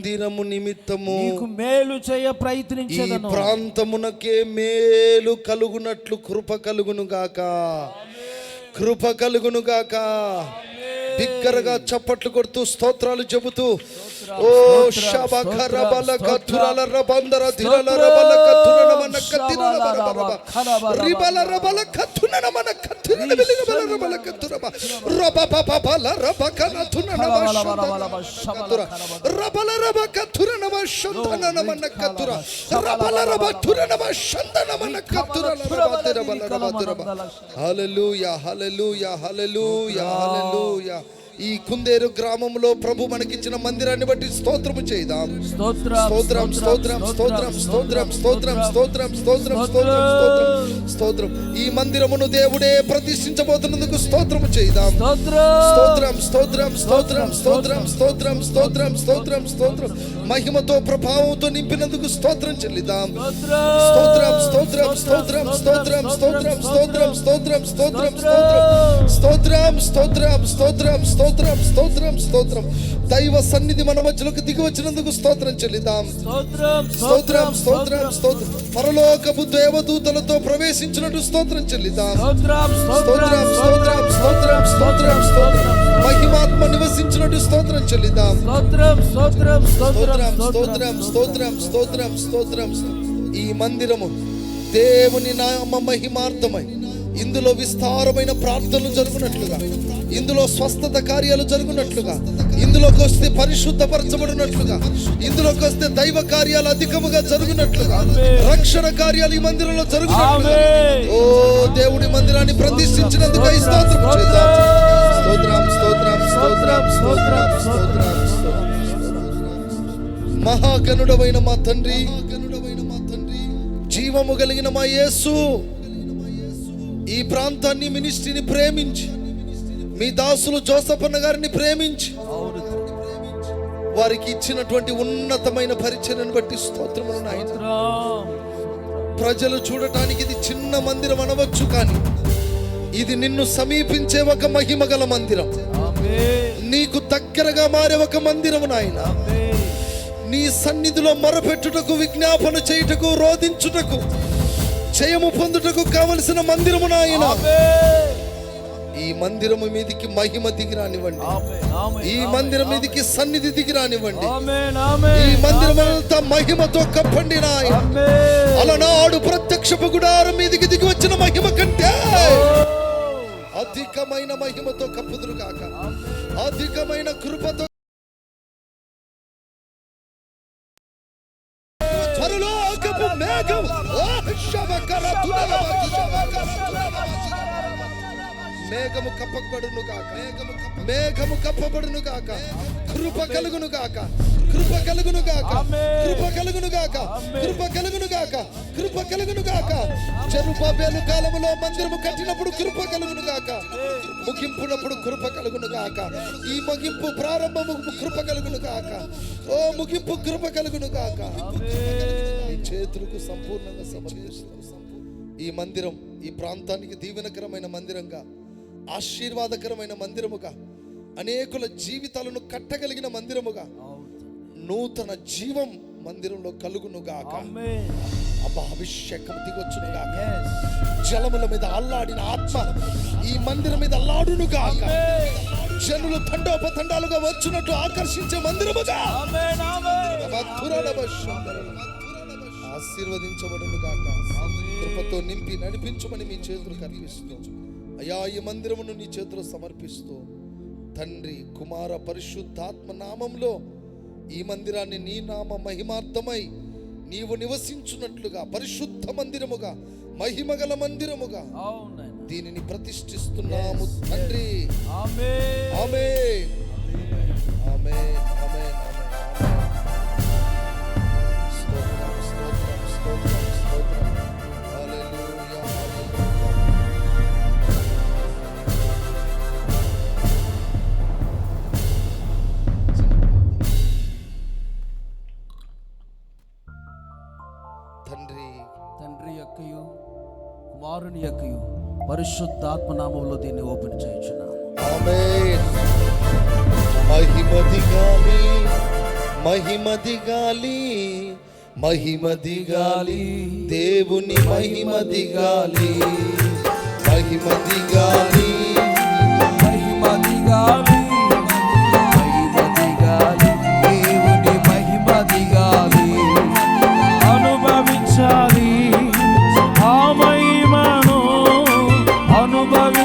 మందిరము నిమిత్తము నీకు మేలు చేయ ఈ ప్రయత్నించదను. ప్రాంతమునకే మేలు కలుగునట్లు కృప కలుగును గాక. కృప కలుగును గాక. బిగ్గరగా చప్పట్లు కొడుతూ స్తోత్రాలు చెబుతూ ఓ శబక రబల కతురల రబందర దిరల రబల కతురన మన కతిరల బరబరబ రిబల రబల కతునన మన కతిరల వెలిగ బల రబల కతురబ రబ బబ బల రబ కనతునన కతుర రబల రబ కతురన శంతన మన కతుర రబల రబ తురన శంతన మన కతుర రబ రబల రబ రబ హల్లెలూయా హల్లెలూయా హల్లెలూయా హల్లెలూయా ఈ కుందేరు గ్రామంలో ప్రభు మనకిచ్చిన మందిరాన్ని బట్టి స్తోత్రము చేద్దాం స్తోత్రం స్తోత్రం స్తోత్రం స్తోత్రం స్తోత్రం స్తోత్రం స్తోత్రం స్తోత్రం స్తోత్రం స్తోత్రం ఈ మందిరమును దేవుడే ప్రతిష్ఠించబోతున్నందుకు స్తోత్రము చేద్దాం స్తోత్రం స్తోత్రం స్తోత్రం స్తోత్రం స్తోత్రం స్తోత్రం స్తోత్రం స్తోత్రం మహిమతో ప్రభావంతో నింపినందుకు స్తోత్రం చెల్లిద్దాం స్తోత్రం స్తోత్రం స్తోత్రం స్తోత్రం స్తోత్రం స్తోత్రం స్తోత్రం స్తోత్రం స్తోత్రం స్తోత్రం స్తోత్రం స్తోత్రం స్తోత్రం స్తోత్రం దైవ సన్నిధి మన మధ్యలోకి దిగి వచ్చినందుకు స్తోత్రం చెల్లిద్దాం స్తోత్రం స్తోత్రం స్తోత్రం స్తోత్రం పరలోకపు దేవదూతలతో ప్రవేశించినట్టు స్తోత్రం చెల్లిద్దాం స్తోత్రం స్తోత్రం స్తోత్రం స్తోత్రం స్తోత్రం స్తోత్రం మహిమాత్మ నివసించినట్టు స్తోత్రం చెల్లిద్దాం స్తోత్రం స్తోత్రం స్తోత్రం స్తోత్రం స్తోత్రం స్తోత్రం స్తోత్రం ఈ మందిరము దేవుని నామ మహిమార్థమై ఇందులో విస్తారమైన ప్రార్థనలు జరుగునట్లుగా ఇందులో స్వస్థత కార్యాలు జరుగునట్లుగా ఇందులోకి వస్తే పరిశుద్ధపరచబడినట్లుగా ఇందులోకి వస్తే దైవ కార్యాలు అధికముగా జరుగునట్లుగా రక్షణ కార్యాలు ఈ మందిరంలో జరుగునట్లుగా. ఓ దేవుడి మందిరాన్ని ప్రతిష్ఠించినందుకు ఈ స్తోత్రం చేద్దాం. స్తోత్రం స్తోత్రం స్తోత్రం స్తోత్రం స్తోత్రం మహాగణుడమైన మా తండ్రి జీవము కలిగిన మా యేసు. ఈ ప్రాంతాన్ని మినిస్ట్రీని ప్రేమించి మీ దాసులు జోసఫన్న గారిని ప్రేమించి వారికి ఇచ్చినటువంటి ఉన్నతమైన పరిచయను బట్టి స్తోత్రములు నాయన ప్రజలు చూడటానికి ఇది చిన్న మందిరం అనవచ్చు కానీ ఇది నిన్ను సమీపించే ఒక మహిమ గల మందిరం. నీకు దగ్గరగా మారే ఒక మందిరం నాయన. నీ సన్నిధిలో మొరపెట్టుటకు విజ్ఞాపన చేయుటకు రోధించుటకు జయము పొందుటకు కావలసిన మందిరము నాయన. ఈ మందిరము మీదికి మహిమ దిగి రానివ్వండి ఈ మందిరం మీదికి సన్నిధి దిగి రానివ్వండి ఈ మందిరం అంతా మహిమతో కప్పండి నాయన. అలనాడు ప్రత్యక్షపు గుడారం మీదికి దిగి వచ్చిన మహిమ కంటే అధికమైన మహిమతో కప్పుదురు కాక అధికమైన కృపతో పరలోకపు మేఘం మేఘము కప్పబడును కాక మేఘము కప్పబడును గాక కృప కలుగును కాక కృప కలుగును గాక కృప కలుగును గాక కృప కలుగును గాక కృప కలుగును గాక చెరుబాబేలు కాలములో మందిరము కట్టినప్పుడు కృప కలుగును గాక ముగింపునప్పుడు కృప కలుగును గాక ఈ ముగింపు ప్రారంభము కృప కలుగును గాక. ఓ ముగింపు కృప కలుగును గాక. ఈ చేతులకు సంపూర్ణంగా సమర్పిస్తాం ఈ మందిరం ఈ ప్రాంతానికి దీవెనకరమైన మందిరంగా ఆశీర్వాదకరమైన మందిరముగా అనేకుల జీవితాలను కట్టగలిగిన మందిరముగా నూతన జీవం మందిరంలో కలుగునుగాక. అబ్బా అభిషేకం దిగొచ్చునుగాక. జలముల మీద అల్లాడిన ఆత్మ ఈ మందిరం మీద అల్లాడునుగాక జనులు తండోపతండాలుగా వచ్చినట్టు ఆకర్షించే మందిరముగా. ఆశీర్వదించబడును గాక. కృపతో నింపి నడిపించమని మీ చేతులు కనిపిస్తూ అయా ఈ మందిరమును నీ చేతులు సమర్పిస్తూ తండ్రి కుమార పరిశుద్ధాత్మ నామంలో ఈ మందిరాన్ని నీ నామ మహిమార్థమై నీవు నివసించున్నట్లుగా పరిశుద్ధ మందిరముగా మహిమగల మందిరముగా దీనిని ప్రతిష్ఠిస్తున్నాము తండ్రి. ఆమె ఆమె అందరిని యొక్క పరిశుద్ధాత్మ నామంలో దీన్ని ఓపెన్ చేయించున్నాము మహిమదిగాలి మహిమదిగాలి మహిమదిగాలి దేవుని మహిమదిగాలి మహిమదిగాలి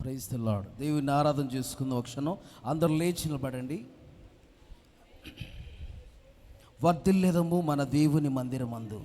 ప్రైజ్ ద లార్డ్ దేవుని ఆరాధన చేసుకున్న ఒక క్షణం. అందరూ లేచి నిలబడండి. వర్ధిల్లేదము మన దేవుని మందిరమందు.